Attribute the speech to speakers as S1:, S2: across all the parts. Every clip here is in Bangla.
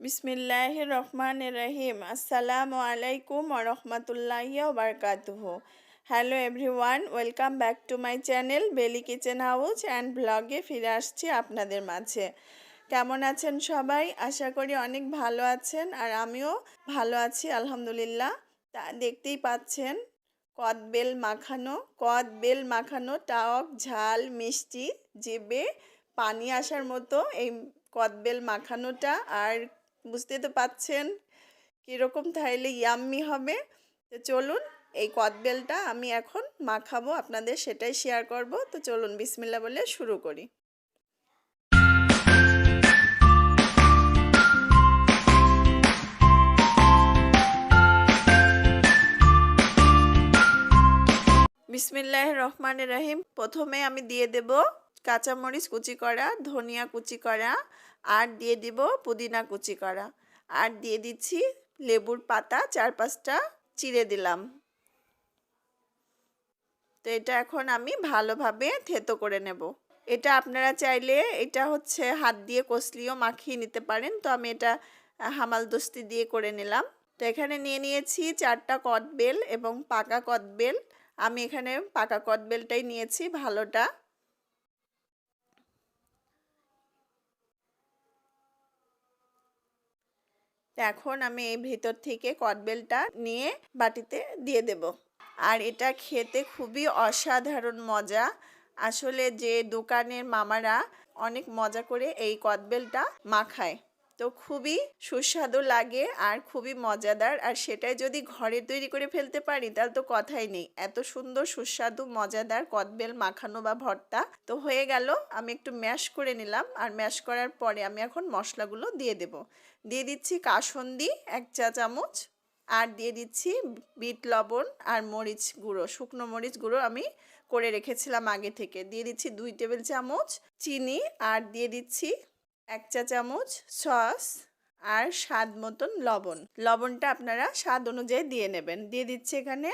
S1: বিসমিল্লাহ রহমান রহিম। আসসালামু আলাইকুম রহমতুল্লাহ বারকাতুহ hello everyone, welcome back to my channel belly kitchen house and ব্লগে ফিরে আসছি আপনাদের মাঝে। কেমন আছেন সবাই? আশা করি অনেক ভালো আছেন আর আমিও ভালো আছি, আলহামদুলিল্লাহ। তা দেখতেই পাচ্ছেন কদবেল মাখানো কদবেল মাখানো, টক, ঝাল, মিষ্টি, জিবে, পানি আসার মতো এই কদবেল মাখানোটা আর বুঝতে তো পাচ্ছেন কীরকম তাহলে ইয়াম্মি হবে। তো চলুন এই কদবেলটা আমি এখন মাখাবো, আপনাদের সেটাই শেয়ার করব। তো চলুন বিসমিল্লা বলে শুরু করি। বিসমিল্লাহ রহমান রাহিম। প্রথমে আমি দিয়ে দেব কাঁচামরিচ কুচি করা, ধনিয়া কুচি করা আর দিয়ে দিব পুদিনা কুচি করা। আর দিয়ে দিচ্ছি লেবুর পাতা চার পাঁচটা চিড়ে দিলাম। তো এটা এখন আমি ভালোভাবে থেতো করে নেব। এটা আপনারা চাইলে এটা হচ্ছে হাত দিয়ে কষলিও মাখিয়ে নিতে পারেন। তো আমি এটা হামাল দস্তি দিয়ে করে নিলাম। তো এখানে নিয়ে নিয়েছি চারটা কদবেল এবং পাকা কদবেল। আমি এখানে পাকা কদবেলটাই নিয়েছি ভালোটা। এখন আমি এই ভেতর থেকে কদবেলটা নিয়ে বাটিতে দিয়ে দেব। আর এটা খেতে খুবই অসাধারণ মজা। আসলে যে দোকানের মামারা অনেক মজা করে এই কদবেলটা মাখায়। তো খুবই সুস্বাদু লাগে আর খুবই মজাদার। আর সেটাই যদি ঘরে তৈরি করে ফেলতে পারি, তাহলে তো কথাই নেই। এত সুন্দর, সুস্বাদু, মজাদার কদবেল, মাখানো বা ভর্তা তো হয়ে গেল। আমি একটু ম্যাশ করে নিলাম আর ম্যাশ করার পরে আমি এখন মশলাগুলো দিয়ে দেব। দিয়ে দিচ্ছি কাসন্দি এক চা চামচ আর দিয়ে দিচ্ছি বিট লবণ আর মরিচ গুঁড়ো। শুকনো মরিচ গুঁড়ো আমি করে রেখেছিলাম আগে থেকে। দিয়ে দিচ্ছি দুই টেবিল চামচ চিনি আর দিয়ে দিচ্ছি এক চা চামচ সস আর স্বাদ মতন লবণ। লবণটা আপনারা স্বাদ অনুযায়ী দিয়ে নেবেন। দিয়ে দিচ্ছি এখানে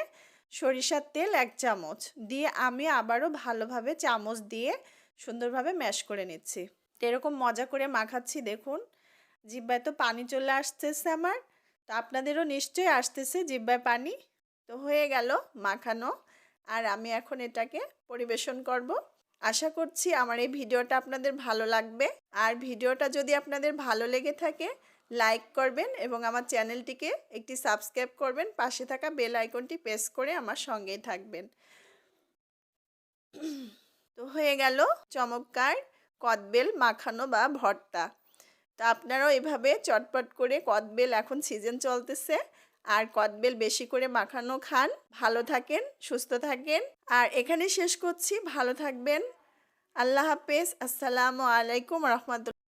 S1: সরিষার তেল এক চামচ। দিয়ে আমি আবারও ভালোভাবে চামচ দিয়ে সুন্দরভাবে ম্যাশ করে নিচ্ছি। এরকম মজা করে মাখাচ্ছি, দেখুন। জিব্বায় তো পানি চলে আসতেছে আমার। তো আপনাদেরও নিশ্চয়ই আসতেছে জিব্বায় পানি। তো হয়ে গেল মাখানো। আর আমি এখন এটাকে পরিবেশন করব। আশা করছি আমার এই ভিডিওটা আপনাদের ভালো লাগবে। আর ভিডিওটা যদি আপনাদের ভালো লেগে থাকে লাইক করবেন এবং আমার চ্যানেলটিকে একটি সাবস্ক্রাইব করবেন, পাশে থাকা বেল আইকনটি প্রেস করে আমার সঙ্গেই থাকবেন। তো হয়ে গেল চমৎকার কদবেল মাখানো বা ভর্তা। তা আপনারাও এভাবে চটপট করে কদবেল এখন সিজন চলতেছে। আর কদবেল বেশি করে মাখানো খান। ভালো থাকেন, সুস্থ থাকেন। আর এখানে শেষ করছি। ভালো থাকবেন। আল্লাহ হাফেজ। আসসালামু আলাইকুম রহমতুল্লা